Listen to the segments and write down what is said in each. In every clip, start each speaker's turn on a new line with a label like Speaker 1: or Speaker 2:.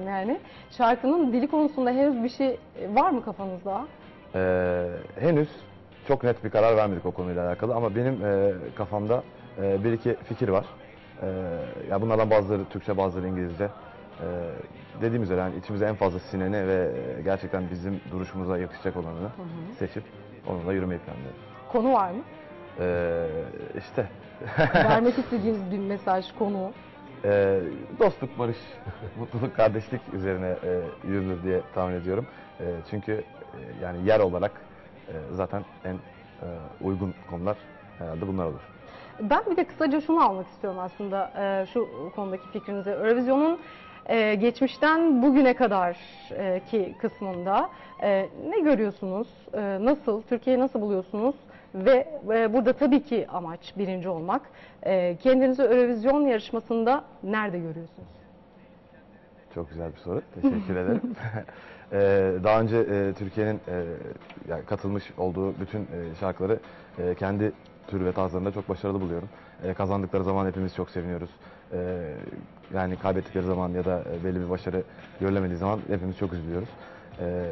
Speaker 1: yani. Şarkının dili konusunda henüz bir şey var mı kafanızda?
Speaker 2: Ee, henüz çok net bir karar vermedik o konuyla alakalı ama benim e, kafamda e, bir iki fikir var. E, ya bunlardan bazıları Türkçe, bazıları İngilizce. E, dediğim üzere yani içimize en fazla sineni ve e, gerçekten bizim duruşumuza yakışacak olanını seçip onunla yürümeyi planlıyorum.
Speaker 1: Konu var mı?
Speaker 2: E, işte
Speaker 1: Vermek istediğiniz bir mesaj, konu.
Speaker 2: E, dostluk, barış, mutluluk, kardeşlik üzerine e, yürünür diye tahmin ediyorum. E, çünkü e, yani yer olarak e, zaten en e, uygun konular herhalde bunlar olur.
Speaker 1: Ben bir de kısaca şunu almak istiyorum aslında e, şu konudaki fikrinizi. Eurovision'un e, geçmişten bugüne kadar e, ki kısmında e, ne görüyorsunuz? E, nasıl? Türkiye'yi nasıl buluyorsunuz? Ve e, burada tabii ki amaç birinci olmak. E, kendinizi Eurovision yarışmasında nerede görüyorsunuz?
Speaker 2: Çok güzel bir soru. Teşekkür ederim. Ee, daha önce e, Türkiye'nin e, yani katılmış olduğu bütün e, şarkıları e, kendi tür ve tarzlarında çok başarılı buluyorum. E, kazandıkları zaman hepimiz çok seviniyoruz. E, yani kaybettikleri zaman ya da e, belli bir başarı görülemediği zaman hepimiz çok üzülüyoruz. E,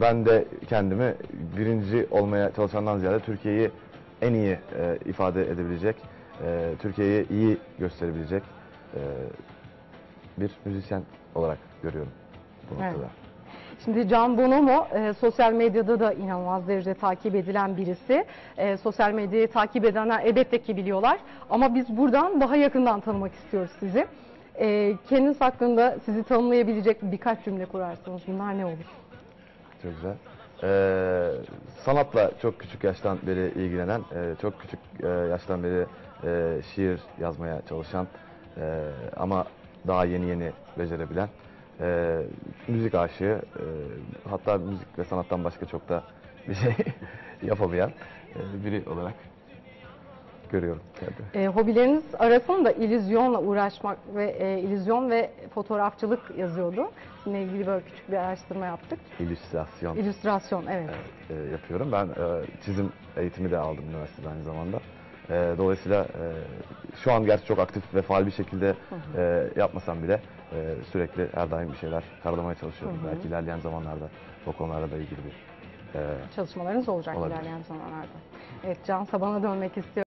Speaker 2: ben de kendimi birinci olmaya çalışandan ziyade Türkiye'yi en iyi e, ifade edebilecek, e, Türkiye'yi iyi gösterebilecek e, bir müzisyen olarak görüyorum bu
Speaker 1: Evet.
Speaker 2: noktada.
Speaker 1: Şimdi Can Bonomo e, sosyal medyada da inanılmaz derecede takip edilen birisi. E, sosyal medyayı takip edenler elbette ki biliyorlar. Ama biz buradan daha yakından tanımak istiyoruz sizi. E, kendiniz hakkında sizi tanımlayabilecek birkaç cümle kurarsanız bunlar ne olur?
Speaker 2: Çok güzel. Ee, sanatla çok küçük yaştan beri ilgilenen, e, çok küçük e, yaştan beri e, şiir yazmaya çalışan e, ama daha yeni yeni becerebilen, e, müzik aşığı, e, hatta müzik ve sanattan başka çok da bir şey yapamayan e, biri olarak görüyorum.
Speaker 1: E, hobileriniz arasında illüzyonla uğraşmak ve e, illüzyon ve fotoğrafçılık yazıyordu. Bununla ilgili böyle küçük bir araştırma yaptık.
Speaker 2: İllüstrasyon.
Speaker 1: İllüstrasyon evet.
Speaker 2: e, yapıyorum. Ben e, çizim eğitimi de aldım üniversitede aynı zamanda. E, dolayısıyla e, şu an gerçi çok aktif ve faal bir şekilde e, yapmasam bile e, sürekli her daim bir şeyler karalamaya çalışıyorum. Belki ilerleyen zamanlarda o konularla da ilgili bir e,
Speaker 1: Çalışmalarınız olacak
Speaker 2: Olabilir.
Speaker 1: ilerleyen zamanlarda. Evet Can Saban'a dönmek istiyorum.